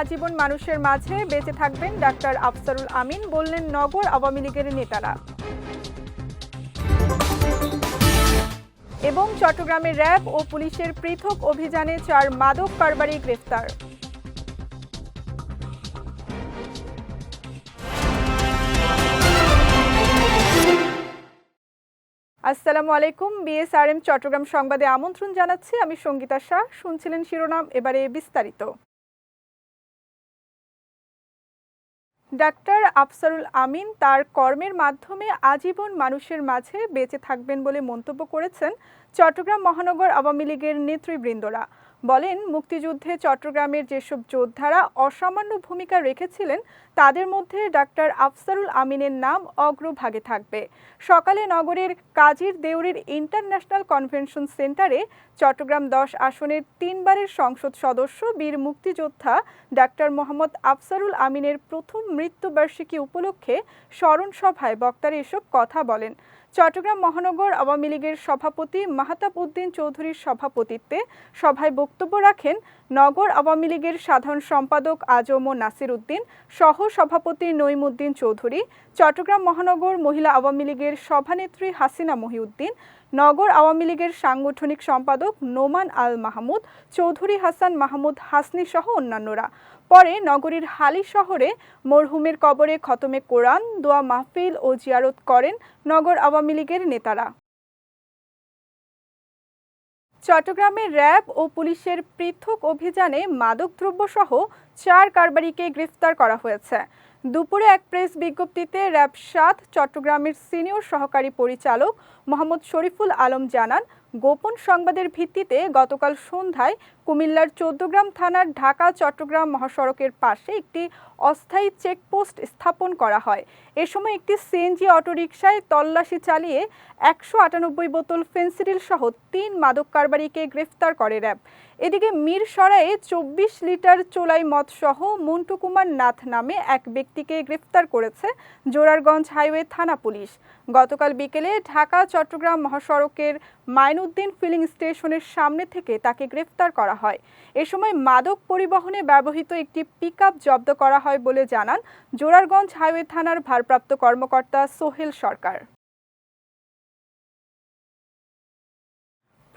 আজীবন মানুষের মাঝে বেঁচে থাকবেন ডাক্তার আফসারুল আমিন, বললেন নগর আওয়ামী লীগের নেতারা। এবং চট্টগ্রামে র্যাব ও পুলিশের পৃথক অভিযানে চার মাদক কারবারি গ্রেফতার। আসসালামু আলাইকুম, বিএসআরএম চট্টগ্রাম সংবাদে আমন্ত্রণ জানাচ্ছি। আমি সঙ্গীতা শাহ, শুনছিলেন শিরোনাম, এবারে বিস্তারিত। ডাক্তার আফসারুল আমিন তার কর্মের মাধ্যমে আজীবন মানুষের মাঝে বেঁচে থাকবেন বলে মন্তব্য করেছেন চট্টগ্রাম মহানগর আওয়ামী লীগের নেতৃবৃন্দরা বলেন, মুক্তিযুদ্ধে চট্টগ্রামের যেসব যোদ্ধারা অসামান্য ভূমিকা রেখেছিলেন, তাদের মধ্যে ডাক্তার আফসারুল আমিনের নাম অগ্রভাগে থাকবে। সকালে নগরের কাজীর দেউরির ইন্টারন্যাশনাল কনভেনশন সেন্টারে চট্টগ্রাম দশ আসনের তিনবারের সংসদ সদস্য, বীর মুক্তিযোদ্ধা ডাক্তার মোহাম্মদ আফসারুল আমিনের প্রথম মৃত্যুবার্ষিকী উপলক্ষে স্মরণ সভায় বক্তারা এসব কথা বলেন। চট্টগ্রাম মহানগর আওয়ামী লীগের সভাপতি মাহতাব উদ্দিন চৌধুরীর সভাপতিত্বে সভায় বক্তব্য রাখেন নগর আওয়ামী লীগের সাধারণ সম্পাদক আজম ও নাসির উদ্দিন, সহ সভাপতি নইমুদ্দিন চৌধুরী, চট্টগ্রাম মহানগর মহিলা আওয়ামী লীগের সভানেত্রী হাসিনা মহিউদ্দিন নগর আওয়ামী লীগের সাংগঠনিক সম্পাদক নোমান আল মাহমুদ, চৌধুরী হাসান মাহমুদ হাসনি সহ অন্যান্যরা। পরে নগরীর হালি শহরে মরহুমের কবরে খতমে কোরআন, দোয়া মাহফিল ও জিয়ারত করেন নগর আওয়ামী লীগের নেতারা। চট্টগ্রামে র্যাব ও পুলিশের পৃথক অভিযানে মাদকদ্রব্য সহ চার কারবারিকে গ্রেফতার করা হয়েছে। দুপুরে এক প্রেস বিজ্ঞপ্তিতে র্যাব সাত চট্টগ্রামের সিনিয়র সহকারী পরিচালক মোহাম্মদ শরীফুল আলম জানান, গোপন সংবাদের ভিত্তিতে গতকাল সন্ধ্যায় কুমিল্লার চৌদ্দগ্রাম থানার ঢাকা চট্টগ্রাম মহাসড়কের পাশে একটি অস্থায়ী চেকপোস্ট স্থাপন করা হয়। এ সময় একটি সিএনজি অটোরিকশায় তল্লাশি চালিয়ে একশো আটানব্বই বোতল ফেন্সিডিল সহ তিন মাদক কারবারিকে গ্রেফতার করে র্যাব। এদিকে মীর মিরসরাইয়ে চব্বিশ লিটার চোলাই মদ সহ মন্টু কুমার নাথ নামে এক ব্যক্তিকে গ্রেফতার করেছে জোরারগঞ্জ হাইওয়ে থানা পুলিশ। গতকাল বিকেলে ঢাকা, চট্টগ্রাম মহাসড়কের মাইনুদ্দিন ফিলিং স্টেশনের সামনে থেকে তাকে গ্রেফতার করা হয়। এ সময় মাদক পরিবহনে ব্যবহৃত একটি পিকআপ জব্দ করা হয় বলে জানান জোরারগঞ্জ হাইওয়ে থানার ভারপ্রাপ্ত কর্মকর্তা সোহেল সরকার।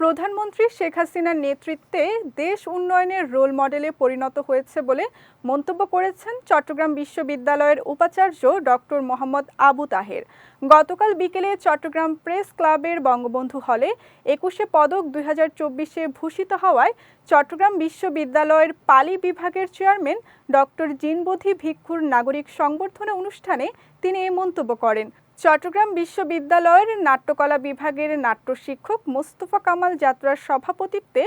প্রধানমন্ত্রী শেখ হাসিনার নেতৃত্বে দেশ উন্নয়নের রোল মডেলে পরিণত হয়েছে বলে মন্তব্য করেছেন চট্টগ্রাম বিশ্ববিদ্যালয়ের উপাচার্য ডক্টর মোহাম্মদ আবু তাহের। গতকাল বিকেলে চট্টগ্রাম প্রেস ক্লাবের বঙ্গবন্ধু হলে একুশে পদক দুই হাজার চব্বিশে ভূষিত হওয়ায় চট্টগ্রাম বিশ্ববিদ্যালয়ের পালি বিভাগের চেয়ারম্যান ডক্টর জিনবোধি ভিক্ষুর নাগরিক সংবর্ধনা অনুষ্ঠানে তিনি এই মন্তব্য করেন। চট্টগ্রাম বিশ্ববিদ্যালয়ের নাট্যকলা বিভাগের নাট্য শিক্ষক মোস্তফা কামাল যাত্রার সভাপতিত্বে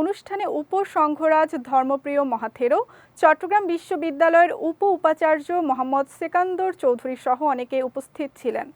অনুষ্ঠানে উপসংঘরাজ ধর্মপ্রিয় মহাথেরো চট্টগ্রাম বিশ্ববিদ্যালয়ের উপ উপাচার্য মোহাম্মদ সেকান্দর চৌধুরী সহ অনেকে উপস্থিত ছিলেন।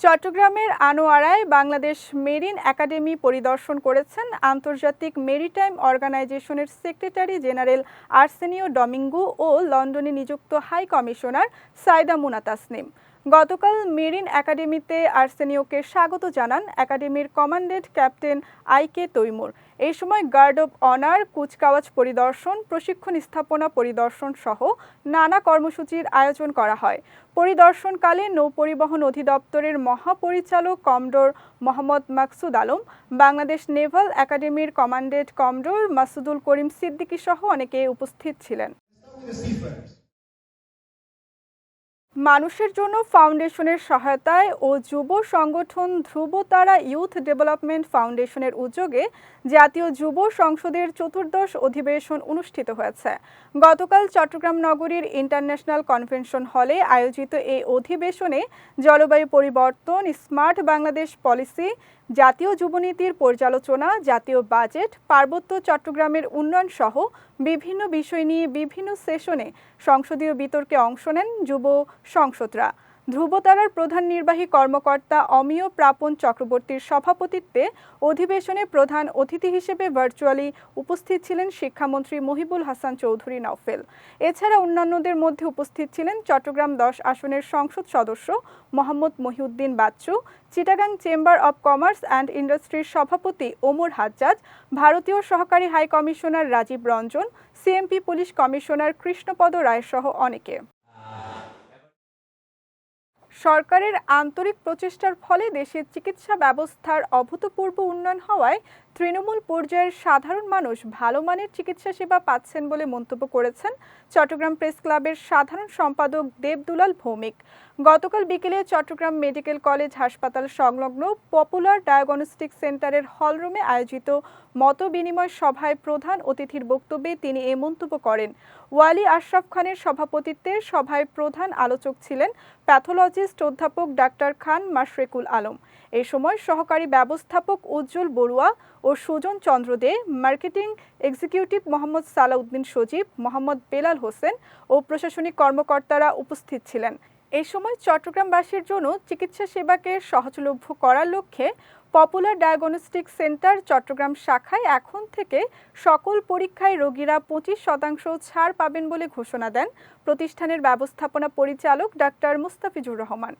চট্টগ্রামের আনোয়ারায় বাংলাদেশ মেরিন একাডেমি পরিদর্শন করেছেন আন্তর্জাতিক মেরিটাইম অর্গানাইজেশনের সেক্রেটারি জেনারেল আর্সেনিও ডমিঙ্গু ও লন্ডনে নিযুক্ত হাই কমিশনার সাইদা মুনা তাসনিম গতকাল মেরিন একাডেমিতে আর্সেনিওকে স্বাগত জানান একাডেমির কমান্ডেন্ট ক্যাপ্টেন আইকে তৈমুর। এই সময় গার্ড অব অনার, কুচকাওয়াজ পরিদর্শন, প্রশিক্ষণ স্থাপনা পরিদর্শন সহ নানা কর্মসূচির আয়োজন করা হয়। পরিদর্শনকালে নৌপরিবহন অধিদপ্তরের মহাপরিচালক কমডোর মোহাম্মদ মাকসুদ আলম, বাংলাদেশ নেভাল একাডেমির কমান্ডেন্ট কমডোর মাসুদুল করিম সিদ্দিকী সহ অনেকে উপস্থিত ছিলেন। মানুষের জন্য ফাউন্ডেশনের সহায়তায় ও যুব সংগঠন ধ্রুবতারা ইউথ ডেভেলপমেন্ট ফাউন্ডেশনের উদ্যোগে জাতীয় যুব সংসদের চতুর্দশ অধিবেশন অনুষ্ঠিত হয়েছে। গতকাল চট্টগ্রাম নগরীর ইন্টারন্যাশনাল কনভেনশন হলে আয়োজিত এই অধিবেশনে জলবায়ু পরিবর্তন, স্মার্ট বাংলাদেশ পলিসি জাতীয় যুবনীতির পর্যালোচনা, জাতীয় বাজেট, পার্বত্য চট্টগ্রামের উন্নয়ন সহ বিভিন্ন বিষয় নিয়ে বিভিন্ন সেশনে সংসদীয় বিতর্কে অংশ নেন যুব সংসদরা। ধ্রুবতারার প্রধান নির্বাহী কর্মকর্তা অমিয় প্রাপন চক্রবর্তীর সভাপতিত্বে অধিবেশনে প্রধান অতিথি হিসেবে ভার্চুয়ালি উপস্থিত ছিলেন শিক্ষামন্ত্রী মহিবুল হাসান চৌধুরী নওফেল। এছাড়া অন্যান্যদের মধ্যে উপস্থিত ছিলেন চট্টগ্রাম দশ আসনের সংসদ সদস্য Mohammad Mohiuddin Bachchu, Chittagong chamber of commerce and ইন্ডাস্ট্রির সভাপতি ওমর হাজ্জাজ, ভারতীয় সহকারী high commissioner Rajib Ranjan, CMP police commissioner Krishnapada Roy সহ অনেকে। সরকারের আন্তরিক প্রচেষ্টার ফলে দেশের চিকিৎসা ব্যবস্থার অভূতপূর্ব উন্নয়ন হওয়ায় তৃণমূল পর্যায়ের সাধারণ মানুষ ভালো মানের চিকিৎসা সেবা পাচ্ছেন বলে মন্তব্য করেছেন চট্টগ্রাম প্রেস ক্লাবের সাধারণ সম্পাদক দেবদুলাল ভৌমিক। গতকাল বিকেলে চট্টগ্রাম মেডিকেল কলেজ হাসপাতাল সংলগ্ন পপুলার ডায়াগনস্টিক সেন্টারের হলরুমে আয়োজিত মত বিনিময় সভায় প্রধান অতিথির বক্তব্যে তিনি এ মন্তব্য করেন। ওয়ালি আশরাফ খানের সভাপতিত্বে সভায় প্রধান আলোচক ছিলেন প্যাথোলজিস্ট অধ্যাপক ডাক্তার খান মাশরেকুল আলম। এ সময় সহকারী ব্যবস্থাপক উজ্জ্বল বড়ুয়া ও সুজন চন্দ্র দে, মার্কেটিং এক্সিকিউটিভ মোহাম্মদ সালাউদ্দিন সজীব, মোহাম্মদ বেলাল হোসেন ও প্রশাসনিক কর্মকর্তারা উপস্থিত ছিলেন। এই সময় চট্টগ্রামবাসীর জন্য চিকিৎসা সেবাকে সহজলভ্য করার লক্ষ্যে পপুলার ডায়াগনস্টিক সেন্টার চট্টগ্রাম শাখায় এখন থেকে সকল পরীক্ষায় রোগীরা পঁচিশ শতাংশ ছাড় পাবেন বলে ঘোষণা দেন প্রতিষ্ঠানের ব্যবস্থাপনা পরিচালক ডাক্তার মুস্তাফিজুর রহমান।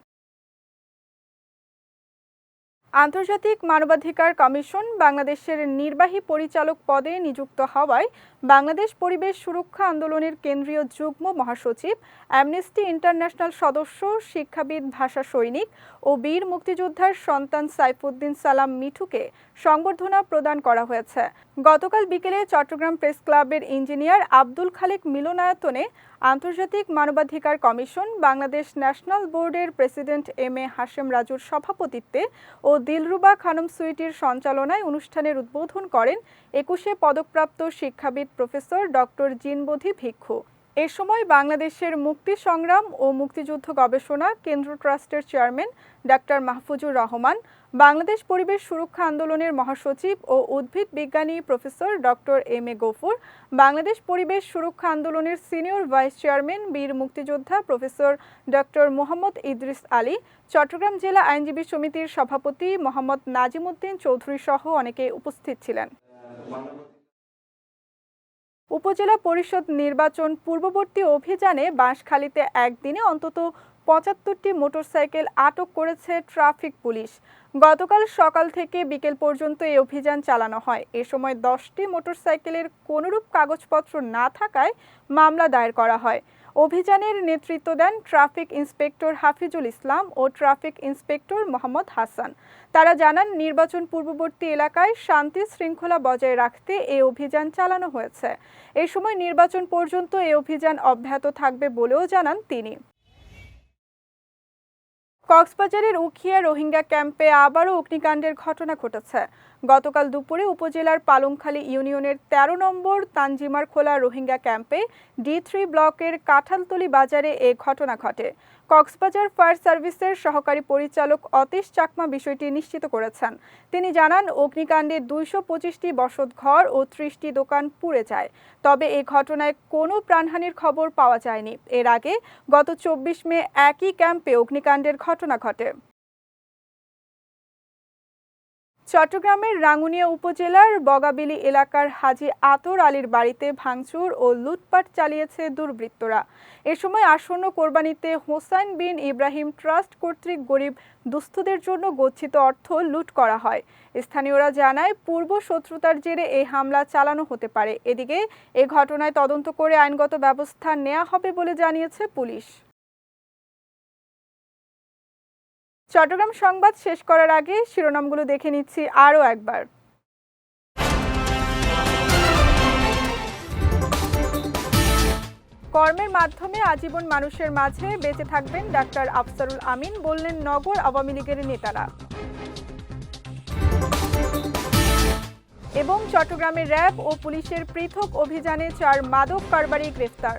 আন্তর্জাতিক মানবাধিকার কমিশন বাংলাদেশের নির্বাহী পরিচালক পদে নিযুক্ত হওয়ায় বাংলাদেশ পরিবেশ সুরক্ষা আন্দোলনের কেন্দ্রীয় যুগ্ম মহাসচিব অ্যামনেস্টি ইন্টারন্যাশনাল সদস্য, শিক্ষাবিদ, ভাষা সৈনিক ও বীর মুক্তিযোদ্ধার সন্তান সাইফুদ্দিন সালাম মিঠুকে সংবর্ধনা প্রদান করা হয়েছে। গতকাল বিকেলে চট্টগ্রাম প্রেস ক্লাবের ইঞ্জিনিয়ার আব্দুল খালেক মিলনায়তনে আন্তর্জাতিক মানবাধিকার কমিশন, বাংলাদেশ ন্যাশনাল বোর্ডের প্রেসিডেন্ট এম এ হাশেম রাজুর সভাপতিত্বে ও দিলরুবা খানম সুইটির সঞ্চালনায় অনুষ্ঠানের উদ্বোধন করেন একুশে পদকপ্রাপ্ত শিক্ষাবিদ প্রফেসর ডক্টর জিনবোধি ভিক্ষু। এ সময় বাংলাদেশের মুক্তি সংগ্রাম ও মুক্তিযুদ্ধ গবেষণা কেন্দ্র ট্রাস্টের চেয়ারম্যান ডাক্তার মাহফুজুর রহমান, বাংলাদেশ পরিবেশ সুরক্ষা আন্দোলনের মহাসচিব ও উদ্ভিদ বিজ্ঞানী professor doctor M A Gafur, Bangladesh পরিবেশ সুরক্ষা আন্দোলনের সিনিয়র ভাইস চেয়ারম্যান বীর মুক্তিযোদ্ধা প্রফেসর ডক্টর মোহাম্মদ ইদ্রিস আলী, চট্টগ্রাম জেলা আইনজীবী সমিতির সভাপতি মোহাম্মদ নাজিমুদ্দিন চৌধুরী সহ অনেকে উপস্থিত ছিলেন। উপজেলা পরিষদ নির্বাচন পূর্ববর্তী অভিযানে বাঁশখালীতে একদিনে অন্তত পঁচাত্তরটি মোটরসাইকেল আটক করেছে ট্রাফিক পুলিশ। গতকাল সকাল থেকে বিকেল পর্যন্ত এই অভিযান চালানো হয়। এ সময় দশটি মোটরসাইকেলের কোনোরূপ কাগজপত্র না থাকায় মামলা দায়ের করা হয়। অভিযানের নেতৃত্ব দেন ট্রাফিক ইন্সপেক্টর হাফিজুল ইসলাম ও ট্রাফিক ইন্সপেক্টর মোহাম্মদ হাসান। তারা জানান, নির্বাচন পূর্ববর্তী এলাকায় শান্তি শৃঙ্খলা বজায় রাখতে এই অভিযান চালানো হয়েছে। এ সময় নির্বাচন পর্যন্ত এই অভিযান অব্যাহত থাকবে বলেও জানান তিনি। কক্সবাজারের উখিয়া রোহিঙ্গা ক্যাম্পে আবারও অগ্নিকাণ্ডের ঘটনা ঘটেছে। গতকাল দুপুরে উপজেলার পালংখালী ইউনিয়নের ১৩ নম্বর তানজিমার খোলা রোহিঙ্গা ক্যাম্পে ডি থ্রি ব্লকের কাঁঠালতলি বাজারে এ ঘটনা ঘটে। কক্সবাজার ফায়ার সার্ভিসের সহকারী পরিচালক অতীশ চাকমা বিষয়টি নিশ্চিত করেছেন। তিনি জানান, অগ্নিকাণ্ডে দুইশো পঁচিশটি বসত ঘর ও ত্রিশটি দোকান পুড়ে যায়। তবে এ ঘটনায় কোনো প্রাণহানির খবর পাওয়া যায়নি। এর আগে গত চব্বিশ মে একই ক্যাম্পে অগ্নিকাণ্ডের ঘটনা ঘটে। চট্টগ্রামের রাঙ্গুনিয়া উপজেলার বগাবিলি এলাকার হাজি আতর আলীর বাড়িতে ভাঙচুর ও লুটপাট চালিয়েছে দুর্বৃত্তরা। এ সময় আসন্ন কোরবানিতে হোসাইন বিন ইব্রাহিম ট্রাস্ট কর্তৃক গরিব দুস্থদের জন্য গচ্ছিত অর্থ লুট করা হয়। স্থানীয়রা জানায়, পূর্ব শত্রুতার জেরে এই হামলা চালানো হতে পারে। এদিকে এ ঘটনায় তদন্ত করে আইনগত ব্যবস্থা নেওয়া হবে বলে জানিয়েছে পুলিশ। চট্টগ্রাম সংবাদ শেষ করার আগে শিরোনামগুলো দেখে নিচ্ছি আরও একবার। কর্মের মাধ্যমে আজীবন মানুষের মাঝে বেঁচে থাকবেন ডাক্তার আফসারুল আমিন বললেন নগর আওয়ামী লীগের নেতারা। এবং চট্টগ্রামে র্যাব ও পুলিশের পৃথক অভিযানে চার মাদক কারবারি গ্রেফতার।